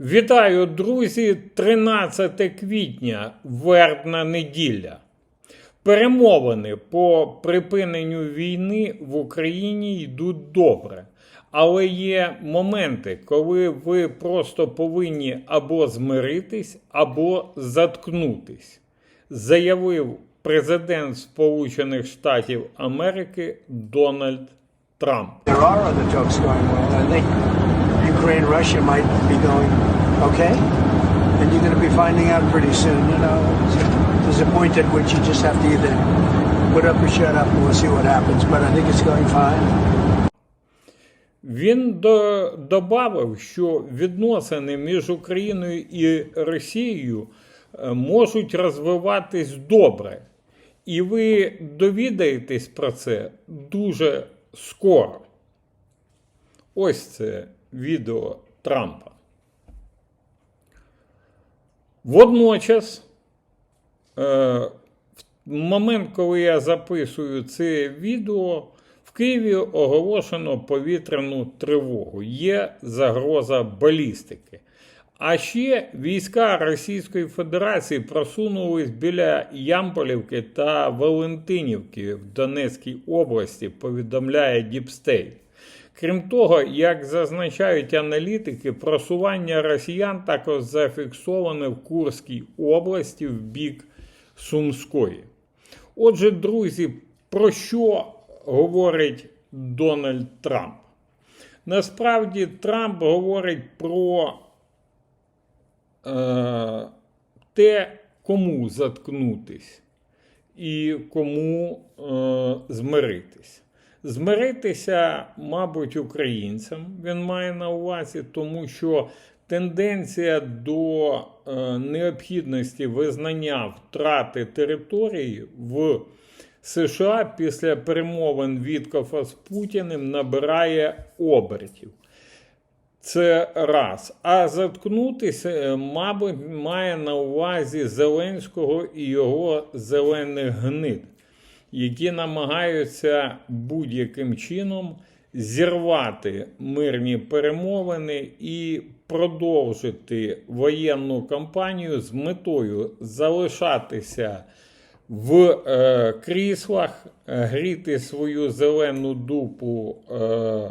Вітаю, друзі! 13 квітня, вербна неділя. Перемовини по припиненню війни в Україні йдуть добре. Але є моменти, коли ви просто повинні або змиритись, або заткнутись, заявив президент Сполучених Штатів Америки Дональд Трамп. Ukraine, Russia might be going okay, and you're going to be finding out pretty soon. You know, there's a point at which you just have to either put up or shut up, and we'll see what happens. But I think it's going fine. Він до, добавив, що відносини між Україною і Росією е, можуть розвиватись добре. І ви довідаєтесь про це дуже скоро. Ось це відео Трампа. Водночас, е, в момент, коли я записую це відео, в Києві оголошено повітряну тривогу. Є загроза балістики. А ще війська Російської Федерації просунулись біля Ямполівки та Валентинівки в Донецькій області, повідомляє Діпстейт. Крім того, як зазначають аналітики, просування росіян також зафіксоване в Курській області в бік Сумської. Отже, друзі, про що говорить Дональд Трамп? Насправді Трамп говорить про е, те, кому заткнутись і кому е, змиритись. Змиритися, мабуть, українцям він має на увазі, тому що тенденція до е, необхідності визнання втрати території в США після перемовин Віткофа з Путіним набирає обертів. Це раз. А заткнутися, е, мабуть, має на увазі Зеленського і його зелених гнид, які намагаються будь-яким чином зірвати мирні перемовини і продовжити воєнну кампанію з метою залишатися в е, кріслах, гріти свою зелену дупу. Е,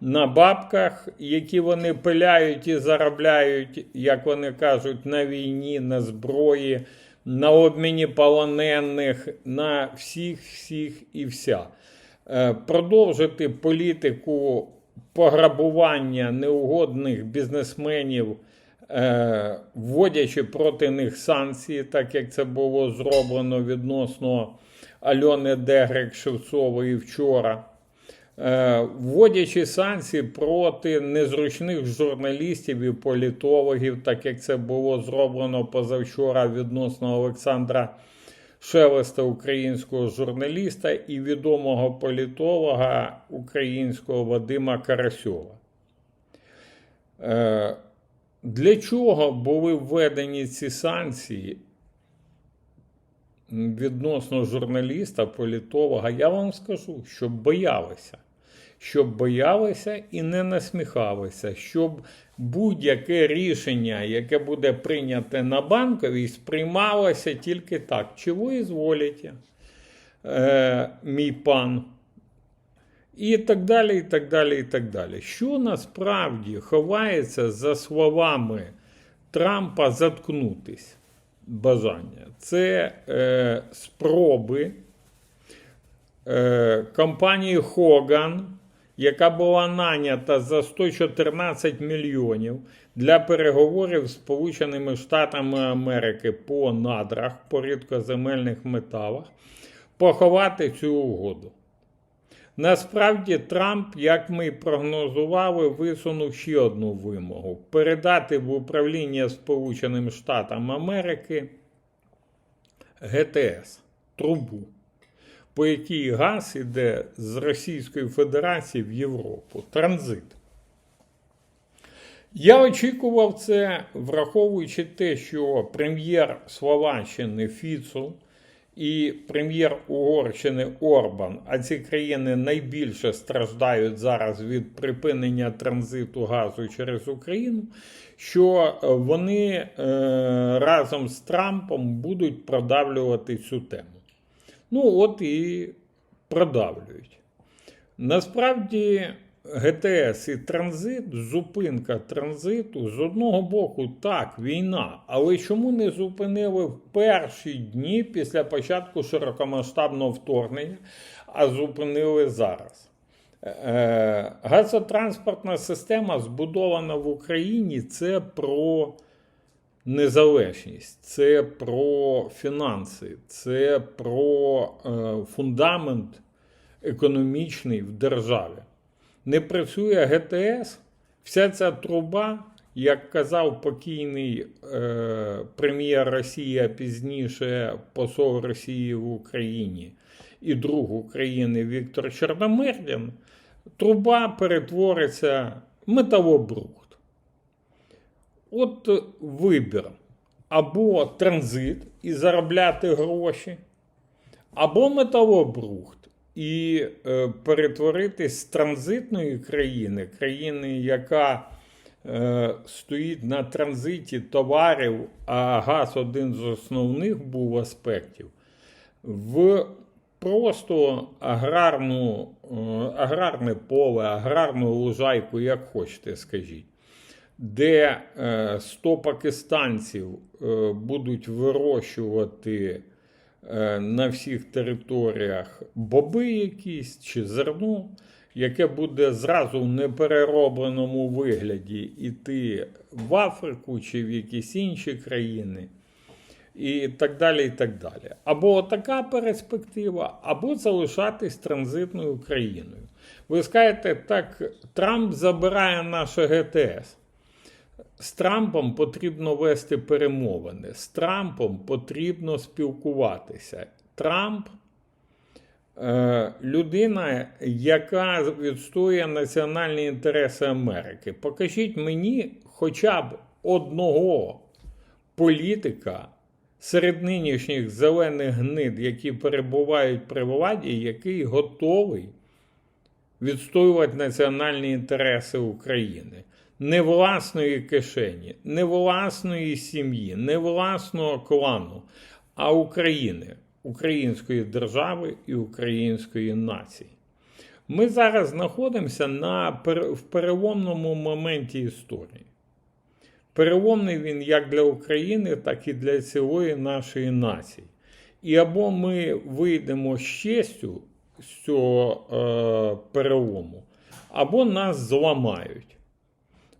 на бабках, які вони пиляють і заробляють, як вони кажуть, на війні, на зброї, на обміні полонених, на всіх, всіх і вся. Е, Продовжити політику пограбування неугодних бізнесменів, е, вводячи проти них санкції, так як це було зроблено відносно Альони Дегрек Шевцової вчора. Е, вводячи санкції проти незручних журналістів і політологів, так як це було зроблено позавчора відносно Олександра Шелеста, українського журналіста, і відомого політолога українського Вадима Карасьова. Е, Для чого були введені ці санкції відносно журналіста, політолога? Я вам скажу, щоб боялися щоб боялися і не насміхалися, щоб будь-яке рішення, яке буде прийняте на банковій, сприймалося тільки так. Чи ви зволите, е, мій пан? І так далі, і так далі, і так далі. Що насправді ховається за словами Трампа заткнутись бажання? Це е, спроби е, компанії Хоган яка була нанята за 114 мільйонів для переговорів з Сполученими Штатами Америки по надрах, по рідкоземельних металах, поховати цю угоду. Насправді, Трамп, як ми прогнозували, висунув ще одну вимогу: передати в управління Сполученим Штатам Америки ГТС трубу по якій газ іде з Російської Федерації в Європу. Транзит. Я очікував це, враховуючи те, що прем'єр Словаччини Фіцу і прем'єр Угорщини Орбан, а ці країни найбільше страждають зараз від припинення транзиту газу через Україну, що вони е, разом з Трампом будуть продавлювати цю тему. Ну, от і продавлюють. Насправді, ГТС і транзит, зупинка транзиту з одного боку, так, війна. Але чому не зупинили в перші дні після початку широкомасштабного вторгнення, а зупинили зараз? Е, Газотранспортна система, збудована в Україні, це про незалежність, це про фінанси, це про е, фундамент економічний в державі. Не працює ГТС, вся ця труба, як казав покійний е, прем'єр Росії, а пізніше посол Росії в Україні і друг України Віктор Чорномирдін, труба перетвориться в металобрухт. От вибір. Або транзит і заробляти гроші, або металобрухт і е, перетворитись з транзитної країни, країни, яка е, стоїть на транзиті товарів, а газ один з основних був аспектів, в просто аграрну, е, аграрне поле, аграрну лужайку, як хочете, скажіть де е, 100 пакистанців е, будуть вирощувати е, на всіх територіях боби якісь чи зерно, яке буде зразу в непереробленому вигляді йти в Африку чи в якісь інші країни. І так далі, і так далі. Або така перспектива, або залишатись транзитною країною. Ви скажете, так, Трамп забирає наше ГТС. З Трампом потрібно вести перемовини. З Трампом потрібно спілкуватися. Трамп е, людина, яка відстоює національні інтереси Америки. Покажіть мені хоча б одного політика серед нинішніх зелених гнид, які перебувають при владі, який готовий відстоювати національні інтереси України. Не власної кишені, не власної сім'ї, не власного клану, а України, української держави і української нації. Ми зараз знаходимося на, в переломному моменті історії. Переломний він як для України, так і для цілої нашої нації. І або ми вийдемо з честю з цього е, перелому, або нас зламають.